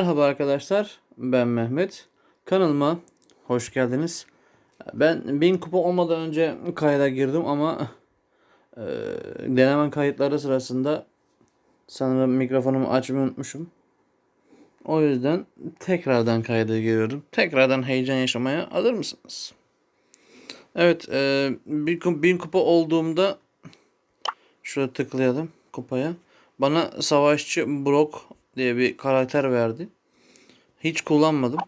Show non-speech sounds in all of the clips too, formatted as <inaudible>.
Merhaba arkadaşlar, ben Mehmet. Kanalıma hoş geldiniz. Ben 1000 kupa olmadan önce kayda girdim ama e, deneme kayıtları sırasında sanırım mikrofonumu açmayı unutmuşum. O yüzden tekrardan kayda giriyorum. Tekrardan heyecan yaşamaya hazır mısınız? Evet, e, 1000 kupa olduğumda şurada tıklayalım kupaya. Bana savaşçı Brock diye bir karakter verdi. Hiç kullanmadım.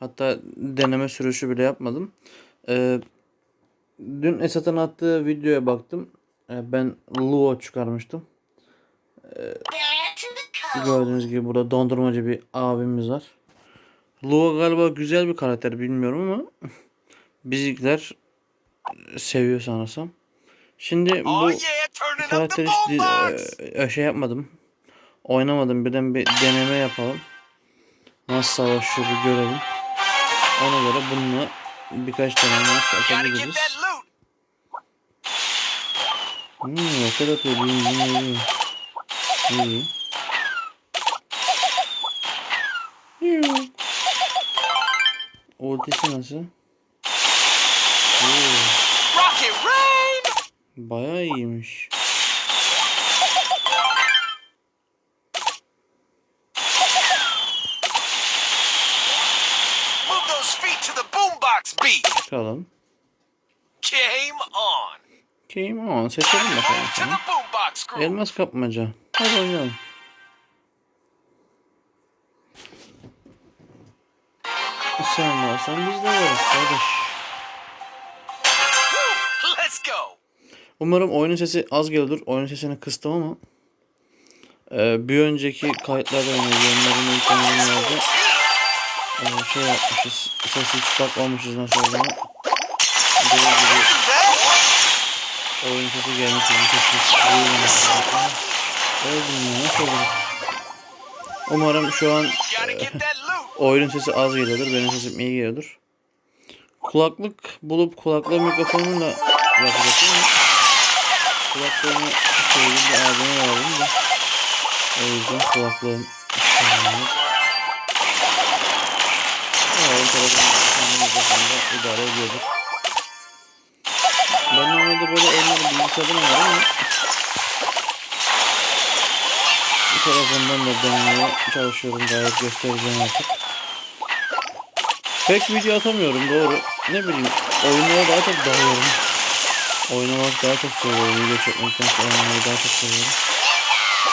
Hatta deneme sürüşü bile yapmadım. Ee, dün Esat'ın attığı videoya baktım. Ee, ben Luo çıkarmıştım. Ee, gördüğünüz gibi burada dondurmacı bir abimiz var. Luo galiba güzel bir karakter bilmiyorum ama <laughs> bizikler seviyor sanırsam. Şimdi bu karakteri hiç e, şey yapmadım. Oynamadım. Birden bir deneme yapalım. Nasıl savaşıyor bir görelim. Ona göre bununla birkaç tane maç atabiliriz. Hmm, roket atıyor. Bim bim. İyi. İyi. Ultisi nasıl? Oo, bayağı iyiymiş. Beat. Çıkalım. Game on. Game on. Seçelim bakalım sana. Elmas kapmaca. Hadi oynayalım. Sen varsan biz de varız kardeş. Woo, Let's go. Umarım oyunun sesi az geliyordur. Oyunun sesini kıstım ama e, bir önceki kayıtlarda yani yayınlarını yüklemelerde e, şey yapmışız. Ses hiç bakmamışız nasıl olduğunu. Dediğim gibi oyun sesi gelmiş. Sesimiz duyulmamış. Öldüm ya nasıl olur? Umarım şu an loot. oyunun sesi az geliyordur. Benim sesim iyi geliyordur. Kulaklık bulup kulaklığı mikrofonumla yapacaktım kulaklığımı sevgili abime verdim de o yüzden kulaklığım. Kendi mikrofonda idare ediyordur. Ben normalde böyle oyunları bilgisayardan oynarım ama bu telefondan da denemeye çalışıyorum gayet göstereceğim artık. Pek video atamıyorum doğru. Ne bileyim oyunlara daha çok dalıyorum. Oynamak daha çok seviyorum. Video çekmekten oynamayı daha çok seviyorum.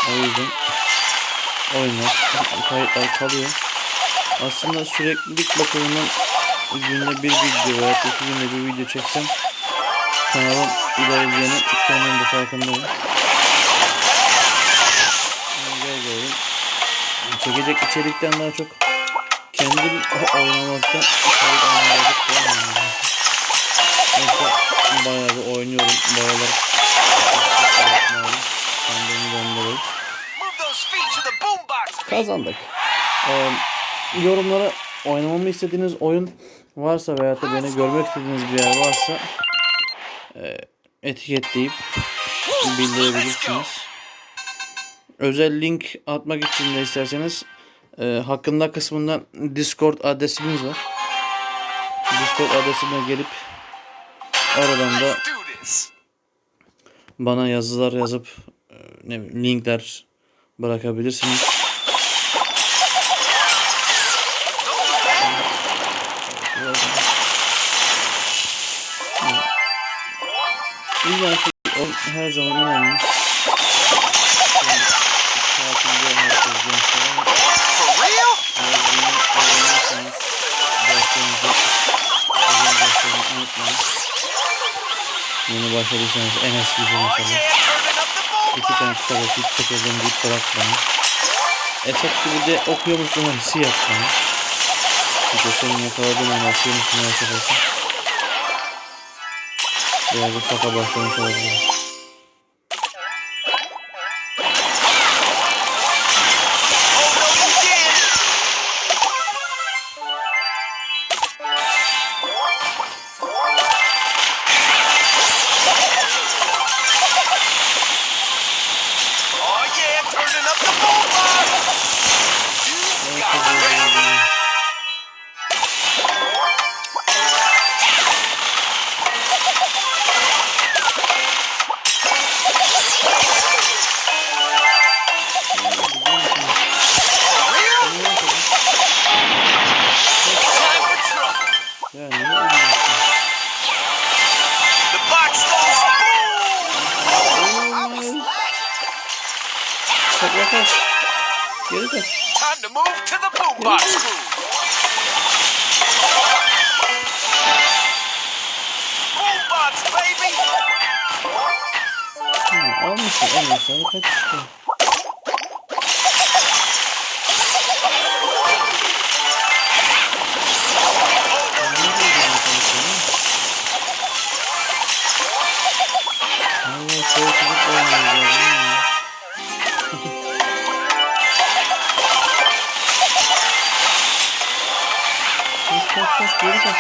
O yüzden oynar, kayıtlar kalıyor. Aslında süreklilik bakımından günde bir video veya iki günde bir video çeksem kanalım ilerleyeceğini kendim de farkındayım. Gel gelelim. Çekecek içerikten daha çok kendim oynamaktan kayıt oynamak daha önemli. Yoksa bayağı bir oynuyorum. Bu aralar boombox beat. Kazandık. Ee, yorumlara oynamamı istediğiniz oyun varsa veya da beni görmek istediğiniz bir yer varsa e, etiketleyip bildirebilirsiniz. Özel link atmak için de isterseniz e, hakkında kısmında Discord adresimiz var. Discord adresine gelip oradan da bana yazılar yazıp e, ne linkler bırakabilirsiniz. Yeni başladıysanız en eski gibi Oh mesela. yeah, turning up the İki tane boombox. kitap okuyup sıkıldım deyip bırakmayın. Esat gibi de okuyormuş numarası yapmayın. Bir de senin yakaladığın an okuyormuş numarası bakın. Birazcık kafa başlamış olabilir. Here it. Here it. Time to move to the boombox crew. Boombox, baby. Hmm, olmuş, olmuş. Onu kaçıştı. Geri koş.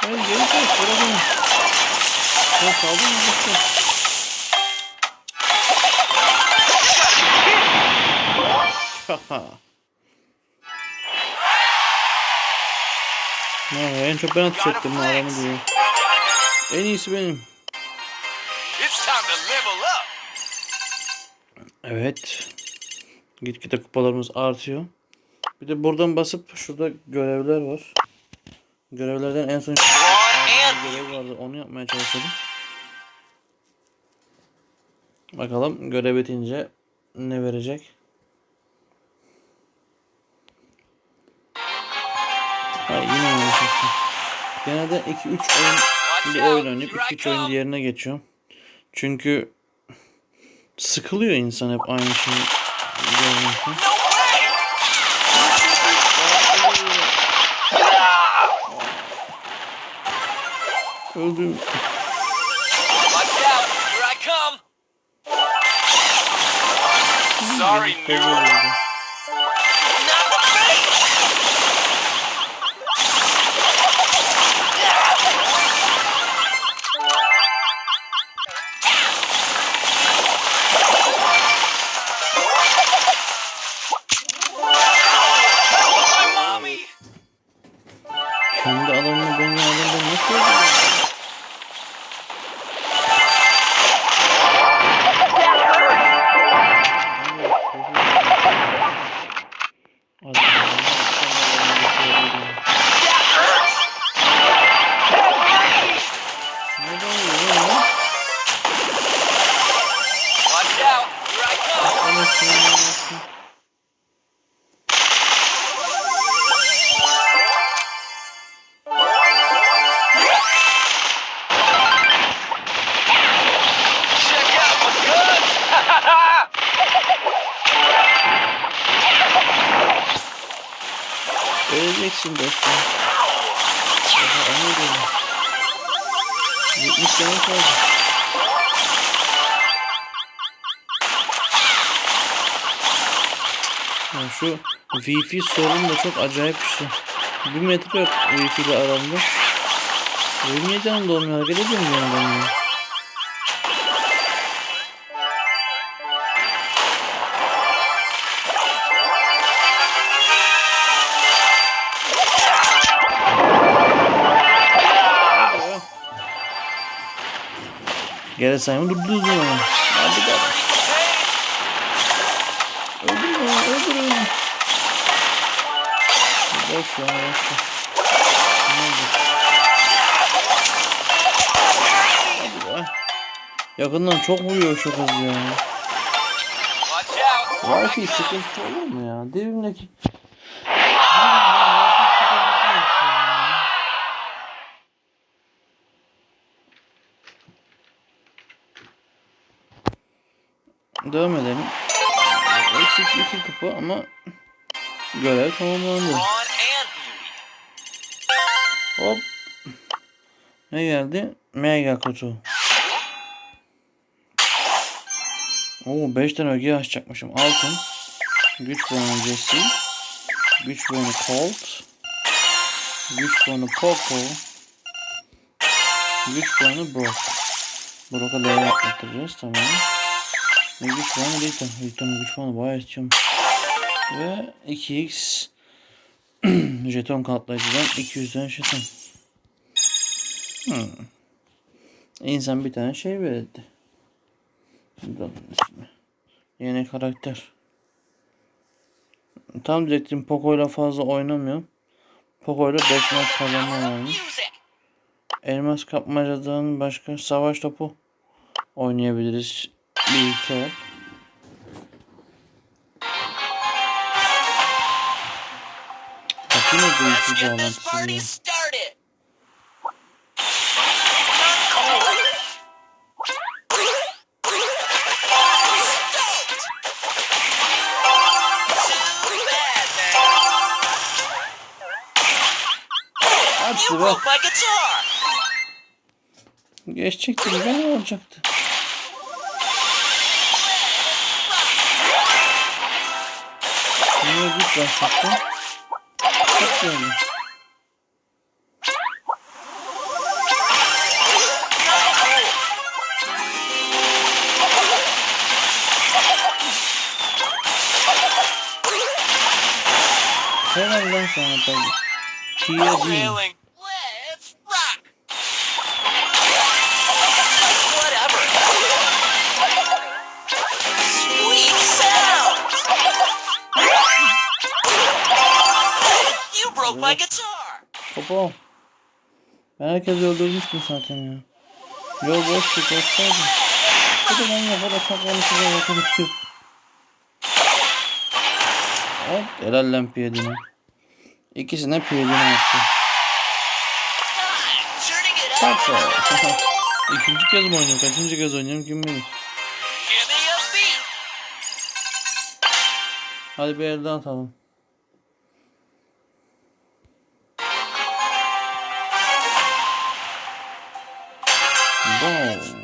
Hayır geri koş bırak onu. Ya saldın mı? Koş. Ne en çok ben atış ettim bu adamı diyor. En iyisi benim. Evet. Gitgide kupalarımız artıyor. Bir de buradan basıp şurada görevler var. Görevlerden en son görev vardı. Onu yapmaya çalışalım. Bakalım görev bitince ne verecek. Ha yine oynayacaksın. Genelde 2-3 oyun bir oyun oynayıp 2-3 oyun diğerine geçiyorum. Çünkü sıkılıyor insan hep aynı şeyi görmekten. Öldüm. Watch out! Here I come! Sorry, Kolu noob. I Ya şu Wi-Fi sorunu da çok acayip bir şey. Bir metre yok Wi-Fi ile aramda. Benim niye canım dolmuyor? Hareket bir yandan ya. Gene sayımı durdurdun ama. Boş ya, boş. Ne oldu? Yakından çok vuruyor şu kız ya. Wi-Fi sıkıntı olur mu ya? Dibimdeki... Devam edelim. Eksik iki kupa ama görev tamamlandı. Hop. Ne geldi? Mega kutu. Oo 5 tane öge açacakmışım. Altın. Güç puanı Jesse. Güç puanı Colt. Güç puanı Poco. Güç puanı Brock. Brock'a level atlatacağız tamam. Ve güç puanı Rita. Rita'nın güç puanı bayağı istiyorum. Ve 2x <clears throat> jeton katlayıcıdan 200'den jeton. Hmm. İnsan bir tane şey ismi. Yeni karakter. Tam diyecektim Poco ile fazla oynamıyorum. Poco ile 5 maç kazanma varmış. Elmas kapmacadan başka savaş topu oynayabiliriz. Bir iki Too bad, man. Hadi guitar. Geçecektim ben olacaktı? Niye git başlattın? Çok geldi. Helal lan. Popo. Ben herkesi öldürmüştüm zaten ya. Yol boş çık olsaydı. Bu da ben ya burada saklanmış şuraya yakalamıştım. Hop helal lan piyadine. İkisine it up. Papa. İkinci kez mi oynuyorum? Kaçıncı kez oynuyorum kim bilir. Hadi bir elden atalım. boom.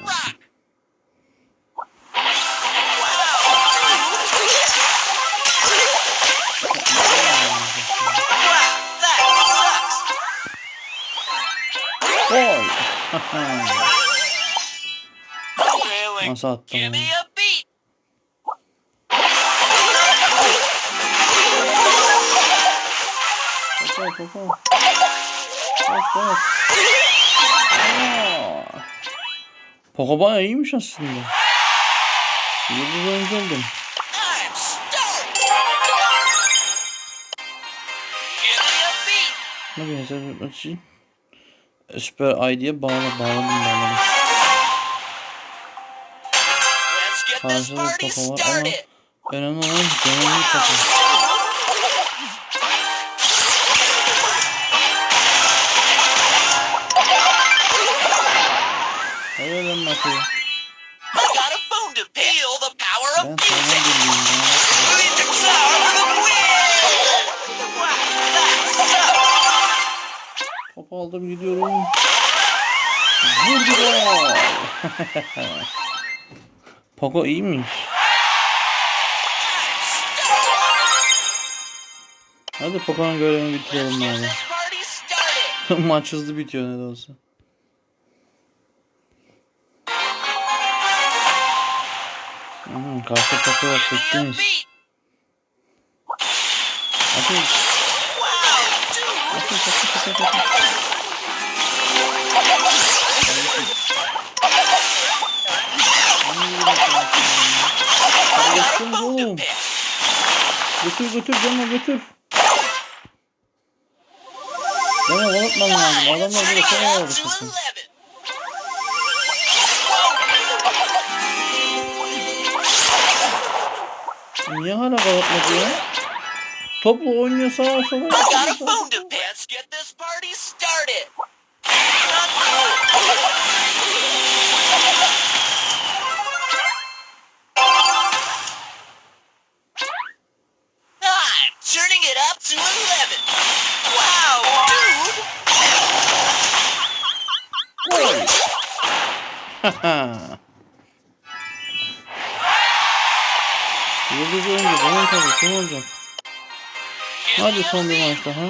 Boy. Nasıl attım onu? Kaka kaka. Kaka. Kaka. Poco bayağı iyiymiş aslında. Yıldız oyuncu oldum. Ne hesap açayım. Süper ID'ye bağla bağladım bağladım. Karşıda Poco var ama önemli olan deneyimli Poco. Aldım gidiyorum. Vurdu gol. <laughs> Poco iyiymiş. Hadi Poco'nun görevini bitirelim abi. <laughs> Maç hızlı bitiyor ne de olsa. Hmm, karşı Poco var. Hadi. Wow, dude. Hadi hadi hadi hadi. Hadi Got a geçsiniz phone to oğlum. Götür götür Cemo götür. Gol atman lazım. Adamlar burada sana. 11. Niye hala gol atmadı ya? Topla oynuyor sağa sola. I got a yapıyor, sağa phone to sola. pay. Let's get this party started. Not cool. I'm turning it up to 11. Wow, dude. Gol. <laughs> Haha. Yıldız oyuncu bunun tabii kim olacak? Hadi son bir maç daha.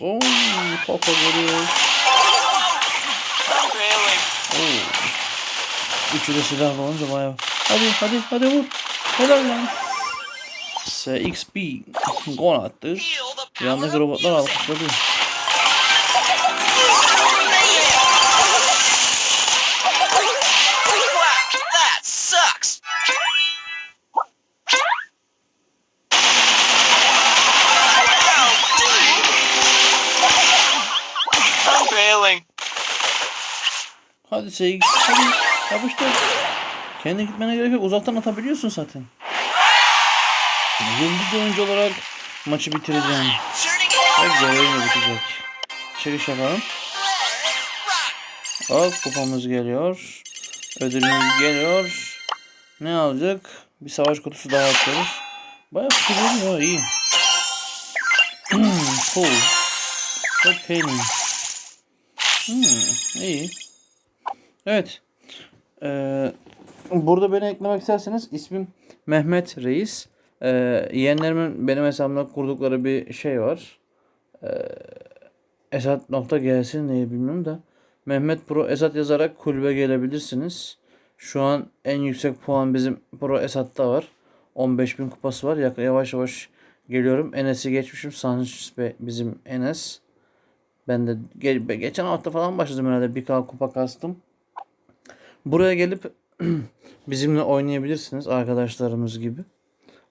Boom. I'm railing. Oo. Üçü de silahlı olunca bayağı. Hadi hadi hadi vur. Helal lan. SXB gol attı. Yandaki robotlar alkışladı. Hadi SX hadi. Yapıştır. Kendi gitmene gerek yok. Uzaktan atabiliyorsun zaten. Yıldız oyuncu olarak maçı bitireceğim. Around. görevim bitecek. Çekiş yapalım. Hop kupamız geliyor. Ödülümüz geliyor. Ne aldık? Bir savaş kutusu daha açıyoruz. Bayağı kutu geliyor iyi. cool. Çok painting. Hmm, iyi. Evet. Ee, burada beni eklemek isterseniz ismim Mehmet Reis. Ee, yeğenlerimin benim hesabımda kurdukları bir şey var. Esat nokta gelsin diye bilmiyorum da. Mehmet Pro Esat yazarak kulübe gelebilirsiniz. Şu an en yüksek puan bizim Pro Esat'ta var. 15.000 kupası var. Yak- Yavaş yavaş geliyorum. Enes'i geçmişim. Sanchez bizim Enes. Ben de ge- geçen hafta falan başladım herhalde. Bir k kupa kastım. Buraya gelip <clears throat> bizimle oynayabilirsiniz arkadaşlarımız gibi.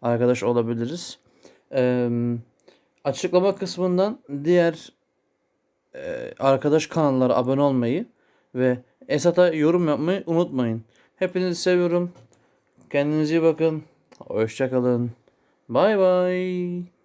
Arkadaş olabiliriz. Eee, açıklama kısmından diğer e, arkadaş kanallara abone olmayı ve Esat'a yorum yapmayı unutmayın. Hepinizi seviyorum. Kendinize iyi bakın. Hoşçakalın. Bay bay.